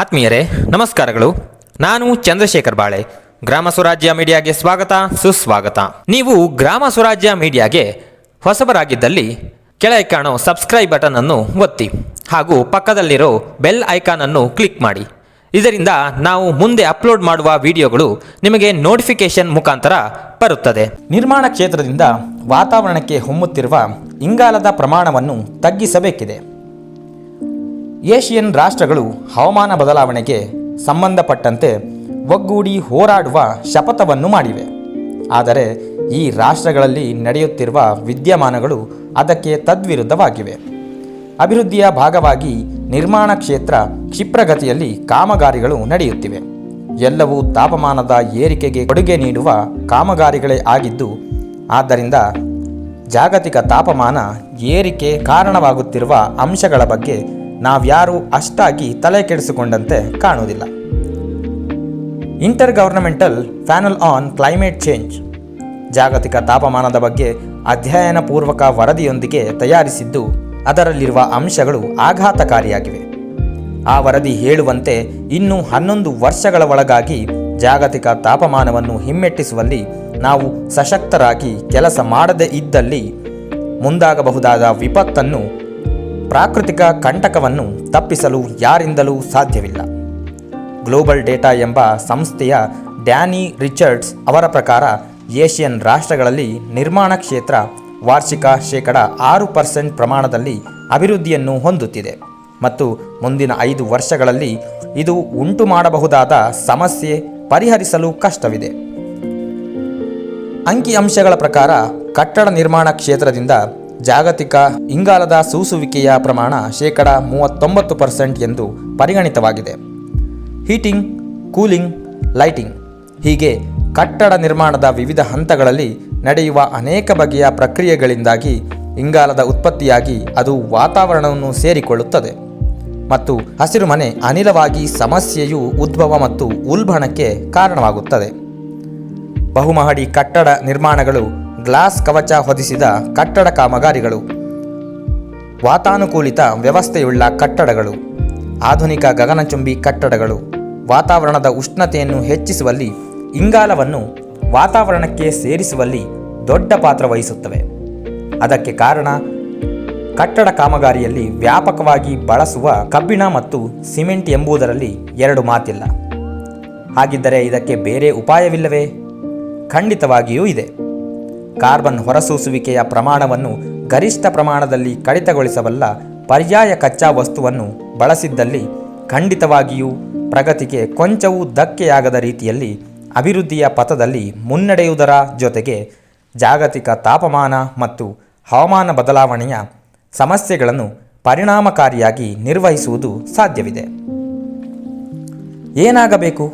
ಆತ್ಮೀಯರೇ, ನಮಸ್ಕಾರಗಳು. ನಾನು ಚಂದ್ರಶೇಖರ್ ಬಾಳೆ. ಗ್ರಾಮ ಸ್ವರಾಜ್ಯ ಮೀಡಿಯಾಗೆ ಸ್ವಾಗತ, ಸುಸ್ವಾಗತ. ನೀವು ಗ್ರಾಮ ಸ್ವರಾಜ್ಯ ಮೀಡಿಯಾಗೆ ಹೊಸಬರಾಗಿದ್ದಲ್ಲಿ ಕೆಳಗೆ ಕಾಣೋ ಸಬ್ಸ್ಕ್ರೈಬ್ ಬಟನ್ ಅನ್ನು ಒತ್ತಿ ಹಾಗೂ ಪಕ್ಕದಲ್ಲಿರೋ ಬೆಲ್ ಐಕಾನ್ ಅನ್ನು ಕ್ಲಿಕ್ ಮಾಡಿ. ಇದರಿಂದ ನಾವು ಮುಂದೆ ಅಪ್ಲೋಡ್ ಮಾಡುವ ವಿಡಿಯೋಗಳು ನಿಮಗೆ ನೋಟಿಫಿಕೇಶನ್ ಮುಖಾಂತರ ಬರುತ್ತದೆ. ನಿರ್ಮಾಣ ಕ್ಷೇತ್ರದಿಂದ ವಾತಾವರಣಕ್ಕೆ ಹೊಮ್ಮುತ್ತಿರುವ ಇಂಗಾಲದ ಪ್ರಮಾಣವನ್ನು ತಗ್ಗಿಸಬೇಕಿದೆ. ಏಷಿಯನ್ ರಾಷ್ಟ್ರಗಳು ಹವಾಮಾನ ಬದಲಾವಣೆಗೆ ಸಂಬಂಧಪಟ್ಟಂತೆ ಒಗ್ಗೂಡಿ ಹೋರಾಡುವ ಶಪಥವನ್ನು ಮಾಡಿವೆ. ಆದರೆ ಈ ರಾಷ್ಟ್ರಗಳಲ್ಲಿ ನಡೆಯುತ್ತಿರುವ ವಿದ್ಯಮಾನಗಳು ಅದಕ್ಕೆ ತದ್ವಿರುದ್ಧವಾಗಿವೆ. ಅಭಿವೃದ್ಧಿಯ ಭಾಗವಾಗಿ ನಿರ್ಮಾಣ ಕ್ಷೇತ್ರ ಕ್ಷಿಪ್ರಗತಿಯಲ್ಲಿ ಕಾಮಗಾರಿಗಳು ನಡೆಯುತ್ತಿವೆ. ಎಲ್ಲವೂ ತಾಪಮಾನದ ಏರಿಕೆಗೆ ಕೊಡುಗೆ ನೀಡುವ ಕಾಮಗಾರಿಗಳೇ ಆಗಿದ್ದು, ಆದ್ದರಿಂದ ಜಾಗತಿಕ ತಾಪಮಾನ ಏರಿಕೆ ಕಾರಣವಾಗುತ್ತಿರುವ ಅಂಶಗಳ ಬಗ್ಗೆ ನಾವ್ಯಾರೂ ಅಷ್ಟಾಗಿ ತಲೆ ಕೆಡಿಸಿಕೊಂಡಂತೆ ಕಾಣುವುದಿಲ್ಲ. Inter governmental panel on climate change. ಜಾಗತಿಕ ತಾಪಮಾನದ ಬಗ್ಗೆ ಅಧ್ಯಯನ ಪೂರ್ವಕ ವರದಿಯೊಂದಿಗೆ ತಯಾರಿಸಿದ್ದು ಅದರಲ್ಲಿರುವ ಅಂಶಗಳು ಆಘಾತಕಾರಿಯಾಗಿವೆ. ಆ ವರದಿ ಹೇಳುವಂತೆ ಇನ್ನೂ ಹನ್ನೊಂದು ವರ್ಷಗಳ ಒಳಗಾಗಿ ಜಾಗತಿಕ ತಾಪಮಾನವನ್ನು ಹಿಮ್ಮೆಟ್ಟಿಸುವಲ್ಲಿ ನಾವು ಸಶಕ್ತರಾಗಿ ಕೆಲಸ ಮಾಡದೇ ಇದ್ದಲ್ಲಿ ಮುಂದಾಗಬಹುದಾದ ವಿಪತ್ತನ್ನು ಪ್ರಾಕೃತಿಕ ಕಂಟಕವನ್ನು ತಪ್ಪಿಸಲು ಯಾರಿಂದಲೂ ಸಾಧ್ಯವಿಲ್ಲ. ಗ್ಲೋಬಲ್ ಡೇಟಾ ಎಂಬ ಸಂಸ್ಥೆಯ ಡ್ಯಾನಿ ರಿಚರ್ಡ್ಸ್ ಅವರ ಪ್ರಕಾರ ಏಷ್ಯನ್ ರಾಷ್ಟ್ರಗಳಲ್ಲಿ ನಿರ್ಮಾಣ ಕ್ಷೇತ್ರ ವಾರ್ಷಿಕ ಶೇಕಡ ಆರು ಪರ್ಸೆಂಟ್ ಪ್ರಮಾಣದಲ್ಲಿ ಅಭಿವೃದ್ಧಿಯನ್ನು ಹೊಂದುತ್ತಿದೆ. ಮತ್ತು ಮುಂದಿನ ಐದು ವರ್ಷಗಳಲ್ಲಿ ಇದು ಉಂಟು ಮಾಡಬಹುದಾದ ಸಮಸ್ಯೆ ಪರಿಹರಿಸಲು ಕಷ್ಟವಿದೆ. ಅಂಕಿಅಂಶಗಳ ಪ್ರಕಾರ ಕಟ್ಟಡ ನಿರ್ಮಾಣ ಕ್ಷೇತ್ರದಿಂದ ಜಾಗತಿಕ ಇಂಗಾಲದ ಸೂಸುವಿಕೆಯ ಪ್ರಮಾಣ ಶೇಕಡ ಮೂವತ್ತೊಂಬತ್ತು ಪರ್ಸೆಂಟ್ ಎಂದು ಪರಿಗಣಿತವಾಗಿದೆ. ಹೀಟಿಂಗ್, ಕೂಲಿಂಗ್, ಲೈಟಿಂಗ್ ಹೀಗೆ ಕಟ್ಟಡ ನಿರ್ಮಾಣದ ವಿವಿಧ ಹಂತಗಳಲ್ಲಿ ನಡೆಯುವ ಅನೇಕ ಬಗೆಯ ಪ್ರಕ್ರಿಯೆಗಳಿಂದಾಗಿ ಇಂಗಾಲದ ಉತ್ಪತ್ತಿಯಾಗಿ ಅದು ವಾತಾವರಣವನ್ನು ಸೇರಿಕೊಳ್ಳುತ್ತದೆ. ಮತ್ತು ಹಸಿರುಮನೆ ಅನಿಲವಾಗಿ ಸಮಸ್ಯೆಯು ಉದ್ಭವ ಮತ್ತು ಉಲ್ಬಣಕ್ಕೆ ಕಾರಣವಾಗುತ್ತದೆ. ಬಹುಮಹಡಿ ಕಟ್ಟಡ ನಿರ್ಮಾಣಗಳು ಗ್ಲಾಸ್ ಕವಚ ಹೊದಿಸಿದ ಕಟ್ಟಡ ಕಾಮಗಾರಿಗಳು. ವಾತಾನುಕೂಲಿತ ವ್ಯವಸ್ಥೆಯುಳ್ಳ ಕಟ್ಟಡಗಳು. ಆಧುನಿಕ ಗಗನಚುಂಬಿ ಕಟ್ಟಡಗಳು. ವಾತಾವರಣದ ಉಷ್ಣತೆಯನ್ನು ಹೆಚ್ಚಿಸುವಲ್ಲಿ, ಇಂಗಾಲವನ್ನು ವಾತಾವರಣಕ್ಕೆ ಸೇರಿಸುವಲ್ಲಿ ದೊಡ್ಡ ಪಾತ್ರ ವಹಿಸುತ್ತವೆ. ಅದಕ್ಕೆ ಕಾರಣ, ಕಟ್ಟಡ ಕಾಮಗಾರಿಯಲ್ಲಿ ವ್ಯಾಪಕವಾಗಿ ಬಳಸುವ ಕಬ್ಬಿಣ ಮತ್ತು ಸಿಮೆಂಟ್ ಎಂಬುದರಲ್ಲಿ ಎರಡು ಮಾತಿಲ್ಲ. ಹಾಗಿದ್ದರೆ ಇದಕ್ಕೆ ಬೇರೆ ಉಪಾಯವಿಲ್ಲವೇ? ಖಂಡಿತವಾಗಿಯೂ ಇದೆ. ಕಾರ್ಬನ್ ಹೊರಸೂಸುವಿಕೆಯ ಪ್ರಮಾಣವನ್ನು ಗರಿಷ್ಠ ಪ್ರಮಾಣದಲ್ಲಿ ಕಡಿತಗೊಳಿಸಬಲ್ಲ ಪರ್ಯಾಯ ಕಚ್ಚಾ ವಸ್ತುವನ್ನು ಬಳಸಿದ್ದಲ್ಲಿ ಖಂಡಿತವಾಗಿಯೂ ಪ್ರಗತಿಗೆ ಕೊಂಚವೂ ಧಕ್ಕೆಯಾಗದ ರೀತಿಯಲ್ಲಿ ಅಭಿವೃದ್ಧಿಯ ಪಥದಲ್ಲಿ ಮುನ್ನಡೆಯುವುದರ ಜೊತೆಗೆ ಜಾಗತಿಕ ತಾಪಮಾನ ಮತ್ತು ಹವಾಮಾನ ಬದಲಾವಣೆಯ ಸಮಸ್ಯೆಗಳನ್ನು ಪರಿಣಾಮಕಾರಿಯಾಗಿ ನಿರ್ವಹಿಸುವುದು ಸಾಧ್ಯವಿದೆ. ಏನಾಗಬೇಕು?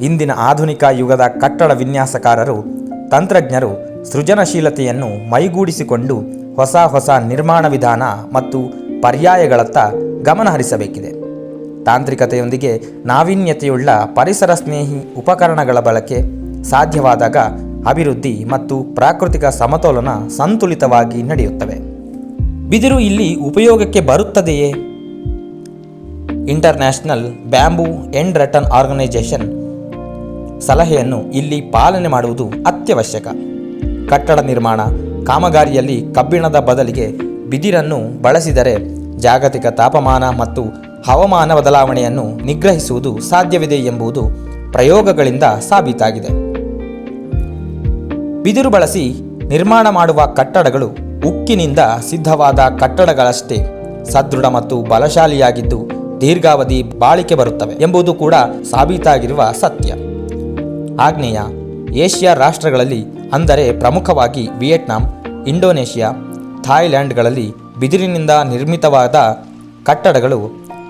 ಇಂದಿನ ಆಧುನಿಕ ಯುಗದ ಕಟ್ಟಡ ವಿನ್ಯಾಸಕಾರರು ತಂತ್ರಜ್ಞರು ಸೃಜನಶೀಲತೆಯನ್ನು ಮೈಗೂಡಿಸಿಕೊಂಡು ಹೊಸ ಹೊಸ ನಿರ್ಮಾಣ ವಿಧಾನ ಮತ್ತು ಪರ್ಯಾಯಗಳತ್ತ ಗಮನ ಹರಿಸಬೇಕಿದೆ. ತಾಂತ್ರಿಕತೆಯೊಂದಿಗೆ ನಾವೀನ್ಯತೆಯುಳ್ಳ ಪರಿಸರ ಸ್ನೇಹಿ ಉಪಕರಣಗಳ ಬಳಕೆ ಸಾಧ್ಯವಾದಾಗ ಅಭಿವೃದ್ಧಿ ಮತ್ತು ಪ್ರಾಕೃತಿಕ ಸಮತೋಲನ ಸಂತುಲಿತವಾಗಿ ನಡೆಯುತ್ತವೆ. ಬಿದಿರು ಇಲ್ಲಿ ಉಪಯೋಗಕ್ಕೆ ಬರುತ್ತದೆಯೇ? International bamboo and rattan organisation ಸಲಹೆಯನ್ನು ಇಲ್ಲಿ ಪಾಲನೆ ಮಾಡುವುದು ಅತ್ಯವಶ್ಯಕ. ಕಟ್ಟಡ ನಿರ್ಮಾಣ, ಕಾಮಗಾರಿಯಲ್ಲಿ ಕಬ್ಬಿಣದ ಬದಲಿಗೆ ಬಿದಿರನ್ನು ಬಳಸಿದರೆ ಜಾಗತಿಕ ತಾಪಮಾನ ಮತ್ತು ಹವಾಮಾನ ಬದಲಾವಣೆಯನ್ನು ನಿಗ್ರಹಿಸುವುದು ಸಾಧ್ಯವಿದೆ ಎಂಬುದು ಪ್ರಯೋಗಗಳಿಂದ ಸಾಬೀತಾಗಿದೆ. ಬಿದಿರು ಬಳಸಿ ನಿರ್ಮಾಣ ಮಾಡುವ ಕಟ್ಟಡಗಳು ಉಕ್ಕಿನಿಂದ ಸಿದ್ಧವಾದ ಕಟ್ಟಡಗಳಷ್ಟೇ. ಸದೃಢ ಮತ್ತು ಬಲಶಾಲಿಯಾಗಿದ್ದು ದೀರ್ಘಾವಧಿ ಬಾಳಿಕೆ ಬರುತ್ತವೆ ಎಂಬುದು ಕೂಡ ಸಾಬೀತಾಗಿರುವ ಸತ್ಯ. ಆಗ್ನೇಯ ಏಷ್ಯಾ ರಾಷ್ಟ್ರಗಳಲ್ಲಿ, ಅಂದರೆ ಪ್ರಮುಖವಾಗಿ ವಿಯೆಟ್ನಾಂ, ಇಂಡೋನೇಷ್ಯಾ ಥಾಯ್ಲ್ಯಾಂಡ್ಗಳಲ್ಲಿ ಬಿದಿರಿನಿಂದ ನಿರ್ಮಿತವಾದ ಕಟ್ಟಡಗಳು,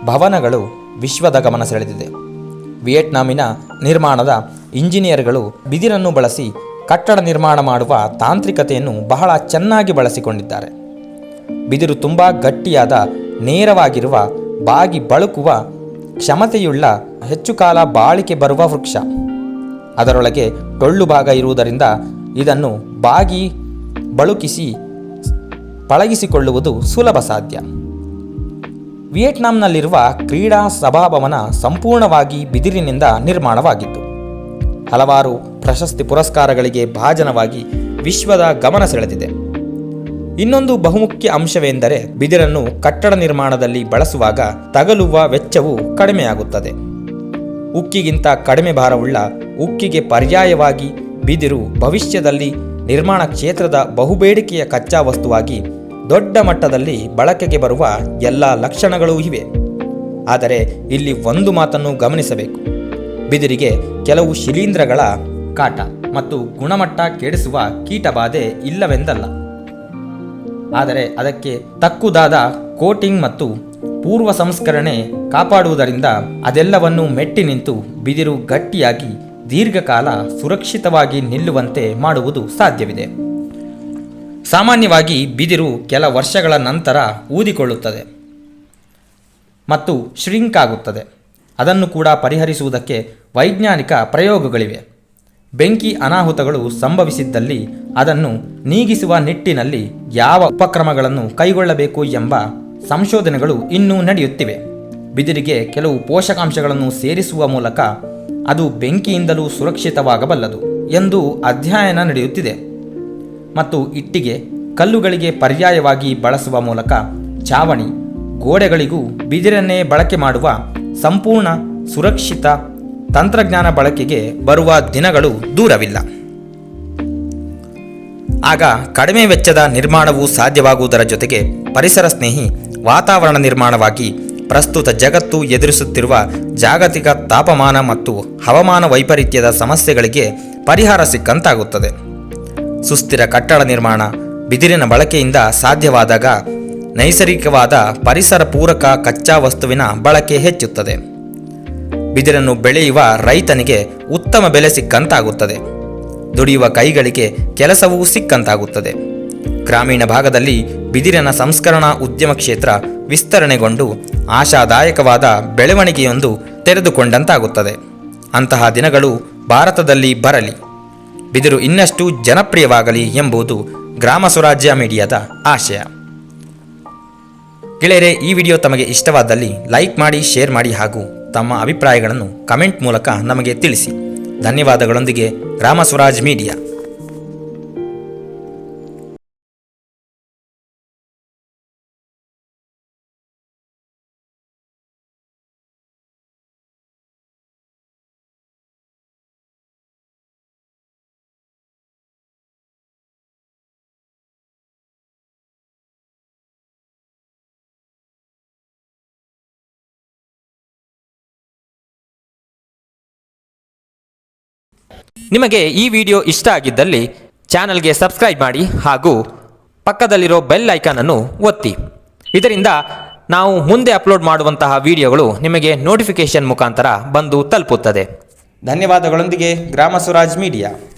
ಭವನಗಳು ವಿಶ್ವದ ಗಮನ ಸೆಳೆದಿದೆ. ವಿಯೆಟ್ನಾಮಿನ ನಿರ್ಮಾಣದ ಇಂಜಿನಿಯರ್ಗಳು ಬಿದಿರನ್ನು ಬಳಸಿ ಕಟ್ಟಡ ನಿರ್ಮಾಣ ಮಾಡುವ ತಾಂತ್ರಿಕತೆಯನ್ನು ಬಹಳ ಚೆನ್ನಾಗಿ ಬಳಸಿಕೊಂಡಿದ್ದಾರೆ. ಬಿದಿರು ತುಂಬ ಗಟ್ಟಿಯಾದ, ನೇರವಾಗಿರುವ, ಬಾಗಿ ಬಳುಕುವ, ಕ್ಷಮತೆಯುಳ್ಳ, ಹೆಚ್ಚು ಕಾಲ ಬಾಳಿಕೆ ಬರುವ ವೃಕ್ಷ. ಅದರೊಳಗೆ ಟೊಳ್ಳು ಭಾಗ ಇರುವುದರಿಂದ ಇದನ್ನು ಬಾಗಿ ಬಳುಕಿಸಿ ಪಳಗಿಸಿಕೊಳ್ಳುವುದು ಸುಲಭ ಸಾಧ್ಯ. ವಿಯೆಟ್ನಾಂನಲ್ಲಿರುವ ಕ್ರೀಡಾ ಸಭಾಭವನ ಸಂಪೂರ್ಣವಾಗಿ ಬಿದಿರಿನಿಂದ ನಿರ್ಮಾಣವಾಗಿತ್ತು. ಹಲವಾರು ಪ್ರಶಸ್ತಿ ಪುರಸ್ಕಾರಗಳಿಗೆ ಭಾಜನವಾಗಿ ವಿಶ್ವದ ಗಮನ ಸೆಳೆದಿದೆ. ಇನ್ನೊಂದು ಬಹುಮುಖ್ಯ ಅಂಶವೆಂದರೆ ಬಿದಿರನ್ನು ಕಟ್ಟಡ ನಿರ್ಮಾಣದಲ್ಲಿ ಬಳಸುವಾಗ ತಗಲುವ ವೆಚ್ಚವು ಕಡಿಮೆಯಾಗುತ್ತದೆ. ಉಕ್ಕಿಗಿಂತ ಕಡಿಮೆ ಭಾರವುಳ್ಳ ಉಕ್ಕಿಗೆ ಪರ್ಯಾಯವಾಗಿ ಬಿದಿರು ಭವಿಷ್ಯದಲ್ಲಿ ನಿರ್ಮಾಣ ಕ್ಷೇತ್ರದ ಬಹುಬೇಡಿಕೆಯ ಕಚ್ಚಾ ವಸ್ತುವಾಗಿ ದೊಡ್ಡ ಮಟ್ಟದಲ್ಲಿ ಬಳಕೆಗೆ ಬರುವ ಎಲ್ಲ ಲಕ್ಷಣಗಳೂ ಇವೆ. ಆದರೆ ಇಲ್ಲಿ ಒಂದು ಮಾತನ್ನು ಗಮನಿಸಬೇಕು. ಬಿದಿರಿಗೆ ಕೆಲವು ಶಿಲೀಂಧ್ರಗಳ ಕಾಟ ಮತ್ತು ಗುಣಮಟ್ಟ ಕೆಡಿಸುವ ಕೀಟಬಾಧೆ ಇಲ್ಲವೆಂದಲ್ಲ. ಆದರೆ ಅದಕ್ಕೆ ತಕ್ಕುದಾದ ಕೋಟಿಂಗ್ ಮತ್ತು ಪೂರ್ವ ಸಂಸ್ಕರಣೆ ಕಾಪಾಡುವುದರಿಂದ ಅದೆಲ್ಲವನ್ನು ಮೆಟ್ಟಿ ನಿಂತು ಬಿದಿರು ಗಟ್ಟಿಯಾಗಿ ದೀರ್ಘಕಾಲ ಸುರಕ್ಷಿತವಾಗಿ ನಿಲ್ಲುವಂತೆ ಮಾಡುವುದು ಸಾಧ್ಯವಿದೆ. ಸಾಮಾನ್ಯವಾಗಿ ಬಿದಿರು ಕೆಲ ವರ್ಷಗಳ ನಂತರ ಊದಿಕೊಳ್ಳುತ್ತದೆ ಮತ್ತು ಶ್ರಿಂಕ್ ಆಗುತ್ತದೆ. ಅದನ್ನು ಕೂಡ ಪರಿಹರಿಸುವುದಕ್ಕೆ ವೈಜ್ಞಾನಿಕ ಪ್ರಯೋಗಗಳಿವೆ. ಬೆಂಕಿ ಅನಾಹುತಗಳು ಸಂಭವಿಸಿದ್ದಲ್ಲಿ ಅದನ್ನು ನೀಗಿಸುವ ನಿಟ್ಟಿನಲ್ಲಿ ಯಾವ ಉಪಕ್ರಮಗಳನ್ನು ಕೈಗೊಳ್ಳಬೇಕು ಎಂಬ ಸಂಶೋಧನೆಗಳು ಇನ್ನೂ ನಡೆಯುತ್ತಿವೆ. ಬಿದಿರಿಗೆ ಕೆಲವು ಪೋಷಕಾಂಶಗಳನ್ನು ಸೇರಿಸುವ ಮೂಲಕ ಅದು ಬೆಂಕಿಯಿಂದಲೂ ಸುರಕ್ಷಿತವಾಗಬಲ್ಲದು ಎಂದು ಅಧ್ಯಯನ ನಡೆಯುತ್ತಿದೆ. ಮತ್ತು ಇಟ್ಟಿಗೆ ಕಲ್ಲುಗಳಿಗೆ ಪರ್ಯಾಯವಾಗಿ ಬಳಸುವ ಮೂಲಕ ಚಾವಣಿ ಗೋಡೆಗಳಿಗೂ ಬಿದಿರನ್ನೇ ಬಳಕೆ ಮಾಡುವ ಸಂಪೂರ್ಣ, ಸುರಕ್ಷಿತ ತಂತ್ರಜ್ಞಾನ ಬಳಕೆಗೆ ಬರುವ ದಿನಗಳು ದೂರವಿಲ್ಲ. ಆಗ ಕಡಿಮೆ ವೆಚ್ಚದ ನಿರ್ಮಾಣವು ಸಾಧ್ಯವಾಗುವುದರ ಜೊತೆಗೆ ಪರಿಸರ ಸ್ನೇಹಿ ವಾತಾವರಣ ನಿರ್ಮಾಣವಾಗಿ ಪ್ರಸ್ತುತ ಜಗತ್ತು ಎದುರಿಸುತ್ತಿರುವ ಜಾಗತಿಕ ತಾಪಮಾನ ಮತ್ತು ಹವಾಮಾನ ವೈಪರೀತ್ಯದ ಸಮಸ್ಯೆಗಳಿಗೆ ಪರಿಹಾರ ಸಿಕ್ಕಂತಾಗುತ್ತದೆ. ಸುಸ್ಥಿರ ಕಟ್ಟಡ ನಿರ್ಮಾಣ, ಬಿದಿರಿನ ಬಳಕೆಯಿಂದ ಸಾಧ್ಯವಾದಾಗ ನೈಸರ್ಗಿಕವಾದ ಪರಿಸರ ಪೂರಕ ಕಚ್ಚಾ ವಸ್ತುವಿನ ಬಳಕೆ ಹೆಚ್ಚುತ್ತದೆ. ಬಿದಿರನ್ನು ಬೆಳೆಯುವ ರೈತನಿಗೆ ಉತ್ತಮ ಬೆಲೆ ಸಿಕ್ಕಂತಾಗುತ್ತದೆ. ದುಡಿಯುವ ಕೈಗಳಿಗೆ ಕೆಲಸವೂ ಸಿಕ್ಕಂತಾಗುತ್ತದೆ. ಗ್ರಾಮೀಣ ಭಾಗದಲ್ಲಿ ಬಿದಿರಿನ ಸಂಸ್ಕರಣಾ ಉದ್ಯಮ ಕ್ಷೇತ್ರ ವಿಸ್ತರಣೆಗೊಂಡು ಆಶಾದಾಯಕವಾದ ಬೆಳವಣಿಗೆಯೊಂದು ತೆರೆದುಕೊಂಡಂತಾಗುತ್ತದೆ. ಅಂತಹ ದಿನಗಳು ಭಾರತದಲ್ಲಿ ಬರಲಿ. ಬಿದಿರು ಇನ್ನಷ್ಟು ಜನಪ್ರಿಯವಾಗಲಿ ಎಂಬುದು ಗ್ರಾಮ ಸ್ವರಾಜ್ಯ ಮೀಡಿಯಾದ ಆಶಯ. ಗೆಳೆಯರೆ, ಈ ವಿಡಿಯೋ ತಮಗೆ ಇಷ್ಟವಾದಲ್ಲಿ ಲೈಕ್ ಮಾಡಿ, ಶೇರ್ ಮಾಡಿ ಹಾಗೂ ತಮ್ಮ ಅಭಿಪ್ರಾಯಗಳನ್ನು ಕಮೆಂಟ್ ಮೂಲಕ ನಮಗೆ ತಿಳಿಸಿ. ಧನ್ಯವಾದಗಳೊಂದಿಗೆ ಗ್ರಾಮ ಸ್ವರಾಜ್ ಮೀಡಿಯಾ. ನಿಮಗೆ ಈ ವಿಡಿಯೋ ಇಷ್ಟ ಆಗಿದ್ದಲ್ಲಿ ಚಾನಲ್ಗೆ ಸಬ್ಸ್ಕ್ರೈಬ್ ಮಾಡಿ ಹಾಗೂ ಪಕ್ಕದಲ್ಲಿರೋ ಬೆಲ್ ಐಕಾನನ್ನು ಒತ್ತಿ. ಇದರಿಂದ ನಾವು ಮುಂದೆ ಅಪ್ಲೋಡ್ ಮಾಡುವಂತಹ ವಿಡಿಯೋಗಳು ನಿಮಗೆ ನೋಟಿಫಿಕೇಶನ್ ಮುಖಾಂತರ ಬಂದು ತಲುಪುತ್ತದೆ. ಧನ್ಯವಾದಗಳೊಂದಿಗೆ ಗ್ರಾಮ ಸ್ವರಾಜ್ ಮೀಡಿಯಾ.